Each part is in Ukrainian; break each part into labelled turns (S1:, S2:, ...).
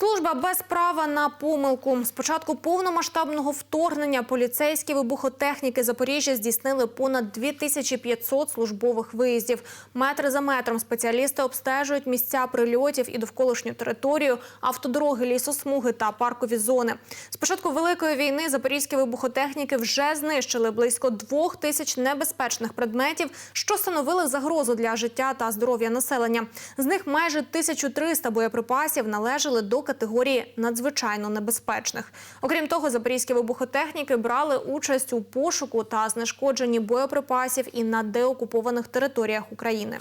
S1: Служба без права на помилку. З початку повномасштабного вторгнення поліцейські вибухотехніки Запоріжжя здійснили понад 2500 службових виїздів. Метр за метром спеціалісти обстежують місця прильотів і довколишню територію, автодороги, лісосмуги та паркові зони. З початку великої війни запорізькі вибухотехніки вже знищили близько двох тисяч небезпечних предметів, що становили загрозу для життя та здоров'я населення. З них майже 1300 боєприпасів належали до категорії надзвичайно небезпечних. Окрім того, запорізькі вибухотехніки брали участь у пошуку та знешкодженні боєприпасів і на деокупованих територіях України.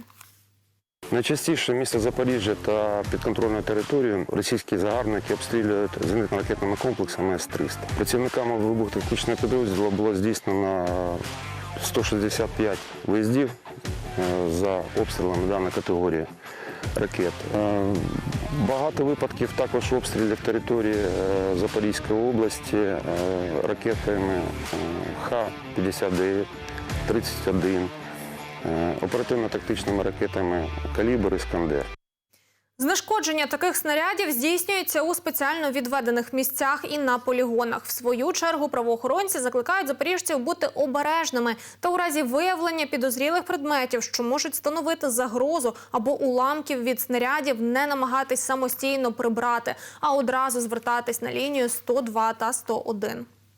S2: Найчастіше місто Запоріжжя та підконтрольну територію російські загарбники обстрілюють зенитно-ракетними комплексами С-300. Працівниками вибухотехнічного підрозділу було здійснено 165 виїздів за обстрілами даної категорії ракет. Е, Багато випадків також обстрілів території е, Запорізької області е, ракетами е, Х-59, 31, е, оперативно-тактичними ракетами «Калібр» «Іскандер».
S1: Знешкодження таких снарядів здійснюється у спеціально відведених місцях і на полігонах. В свою чергу правоохоронці закликають запоріжців бути обережними та у разі виявлення підозрілих предметів, що можуть становити загрозу або уламків від снарядів, не намагатись самостійно прибрати, а одразу звертатись на лінію 102 та 101.